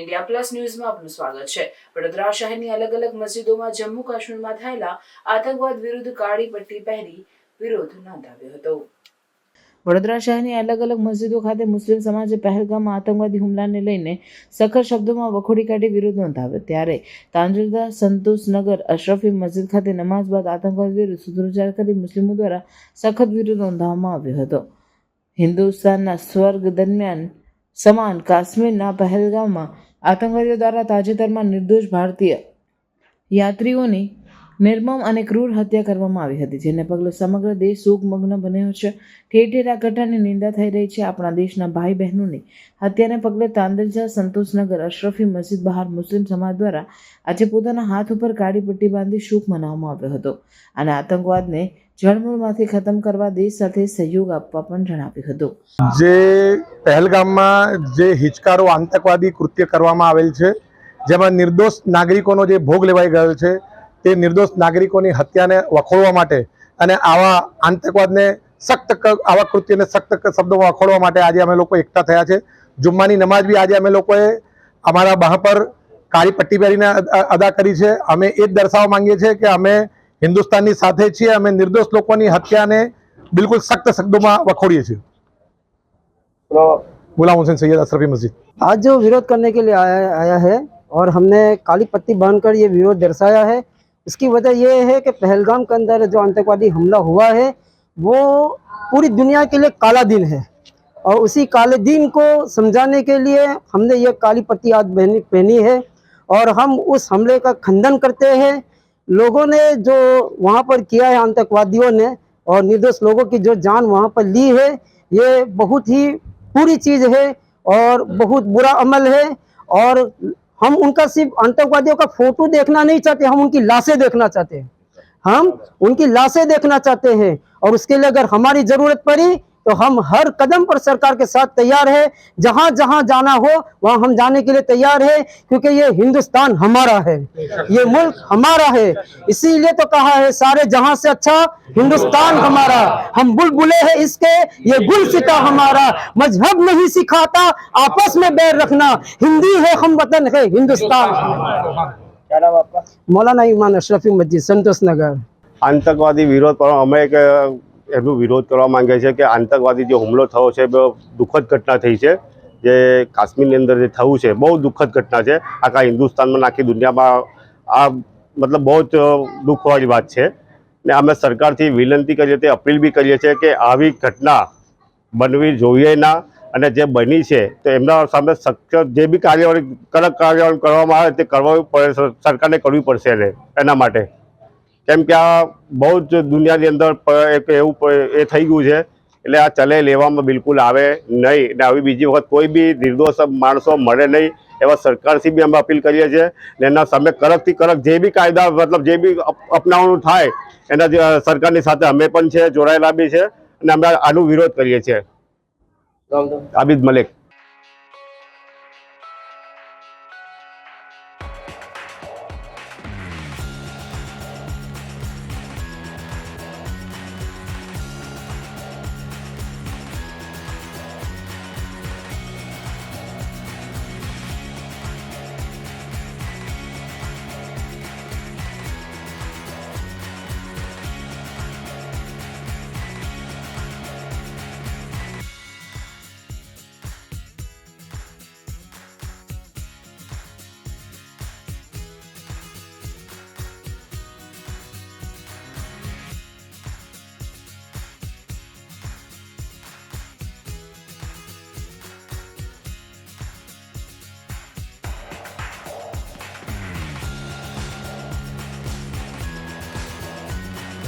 India plus ન્યૂઝમાં આપનું સ્વાગત છે. વડોદરા શહેરની અલગ અલગ મસ્જિદોમાં જમ્મુ કાશ્મીરમાં થયેલા આતંકવાદ વિરુદ્ધ કાળી પટ્ટી પહેરી વિરોધ નોંધાવ્યો હતો. વડોદરા શહેરની અલગ અલગ મસ્જિદો ખાતે મુસ્લિમ સમાજે પહેલગામમાં આતંકવાદી હુમલાને લઈને સખર શબ્દોમાં વખોડી કાઢી વિરોધ નોંધાવ્યો. ત્યારે તાંજુરદા સંતોષનગર અશરફી મસ્જિદ ખાતે નમાઝ બાદ આતંકવાદ વિરુદ્ધ સૂત્રોચ્ચાર કરી મુસ્લિમો દ્વારા સખત વિરોધ નોંધાવવામાં આવ્યો હતો. હિન્દુસ્તાનના સ્વર્ગ દરમિયાન સમાન કાશ્મીરના પહેલગામમાં આતંકવાદીઓ દ્વારા તાજેતરમાં નિર્દોષ ભારતીય યાત્રીઓની નિર્મમ અને ક્રૂર હત્યા કરવામાં આવી હતી, જેને પગલે સમગ્ર દેશ શોકમગ્ન બન્યો છે. ઠેર ઠેર આ ઘટનાની નિંદા થઈ રહી છે. આપણા દેશના ભાઈ બહેનોની હત્યાને પગલે તાંદલજા સંતોષનગર અશરફી મસ્જિદ બહાર મુસ્લિમ સમાજ દ્વારા આજે પોતાના હાથ ઉપર કાળી પટ્ટી બાંધી શોક મનાવવામાં આવ્યો હતો. અને આતંકવાદને જળમૂળમાંથી ખતમ કરવા દેશ સાથે સહયોગ આપવા પણ જણાવ્યું હતું. જે પહેલગામમાં જે હિચકારો આતંકવાદી કૃત્ય કરવામાં આવેલ છે, જેમાં નિર્દોષ નાગરિકોનો જે ભોગ લેવાઈ ગયો છે, તે નિર્દોષ નાગરિકોની હત્યાને વખોડવા માટે અને આવા આતંકવાદને સખ્ત આવા કૃત્યને સખ્ત શબ્દોમાં વખોડવા માટે આજે અમે લોકો એકઠા થયા છે. જુમ્માની નમાઝ બી આજે અમે લોકોએ અમારા બાહ પર કાળી પટ્ટી પહેરીને અદા કરી છે. અમે એ જ દર્શાવવા માંગીએ છીએ કે અમે હિન્દુસ્તાનની સાથે છીએ અમે નિર્દોષ લોકોની હત્યાને બિલકુલ સખ્ત શબ્દોમાં વખોડીએ છીએ गुलाम हुसैन सैयद अशरफी मस्जिद आज जो विरोध करने के लिए आया आया है और हमने काली पट्टी बांधकर ये विरोध दर्शाया है इसकी वजह ये है कि पहलगाम के अंदर जो आतंकवादी हमला हुआ है वो पूरी दुनिया के लिए काला दिन है और उसी काले दिन को समझाने के लिए हमने ये काली पट्टी आज पहनी पहनी है और हम उस हमले का खंडन करते हैं लोगों ने जो वहाँ पर किया है आतंकवादियों ने और निर्दोष लोगों की जो जान वहाँ पर ली है, ये बहुत ही पूरी चीज़ है और बहुत बुरा अमल है और हम उनका सिर्फ़ आतंकवादियों का फ़ोटो देखना नहीं चाहते, हम उनकी लाशें देखना चाहते हैं। हम उनकी लाशें देखना चाहते हैं और उसके लिए अगर हमारी ज़रूरत पड़ी तो हम हर कदम पर सरकार के साथ तैयार है। जहाँ जहाँ जाना हो वहाँ हम जाने के लिए तैयार है क्योंकि ये हिंदुस्तान हमारा है। ये मुल्क हमारा है। इसीलिए तो कहा है सारे जहाँ से अच्छा हिंदुस्तान हमारा। हम बुलबुले हैं इसके ये गुल सिका हमारा। मज़हब नहीं सिखाता आपस में बैर रखना। हिंदी है हम वतन है हिंदुस्तान। मौलाना इमान अशरफी मस्जिद संतोष नगर। आतंकवादी विरोध पर हमें एक એનો વિરોધ કરવા માંગે છે કે આતંકવાદી જે હુમલો થયો છે, બહુ દુઃખદ ઘટના થઈ છે. જે કાશ્મીરની અંદર જે થયું છે, બહુ દુઃખદ ઘટના છે. આખા હિન્દુસ્તાનમાં, આખી દુનિયામાં આ મતલબ બહુ જ દુઃખવાળી વાત છે. ને અમે સરકારથી વિનંતી કરીએ છીએ, અપીલ બી કરીએ છીએ કે આવી ઘટના બનવી જોઈએ ના અને જે બની છે, તો એમના સામે સખ્ત જે બી કાર્યવાહી, કડક કાર્યવાહી કરવામાં આવે તે કરવી પડે સરકારને કરવી પડશે એને, એના માટે. કેમ કે આ બહુ જ દુનિયાની અંદર એક એવું એ થઈ ગયું છે એટલે આ ચલે લેવામાં બિલકુલ આવે નહીં. ને આવી બીજી વખત કોઈ બી નિર્દોષ માણસો મળે નહીં એવા સરકારથી બી અમે અપીલ કરીએ છીએ ને એના સામે કડકથી કડક જે બી કાયદા મતલબ જે બી અપ- અપનાવવાનું થાય એના સરકારની સાથે અમે પણ છે જોડાયેલા બી છે અને અમે આનો વિરોધ કરીએ છીએ. આબિદ મલેક.